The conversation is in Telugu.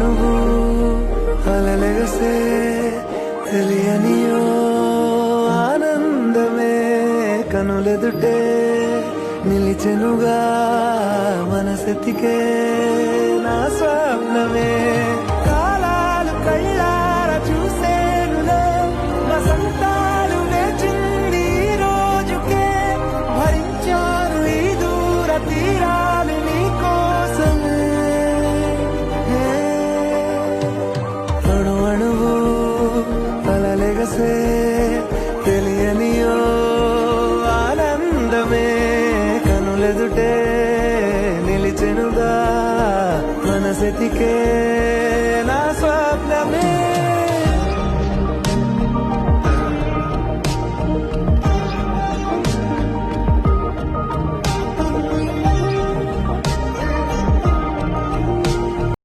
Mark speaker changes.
Speaker 1: అణువు అలలెగసే తెలియనియో ఆనందమే కనులెదుటే నిలిచెనుగా మనసెతికే నా అలలెగసే తెలియనియో ఆనందమే. కనులెదుటే నిలిచెనుగా మనసెతికే నా స్వప్నమే.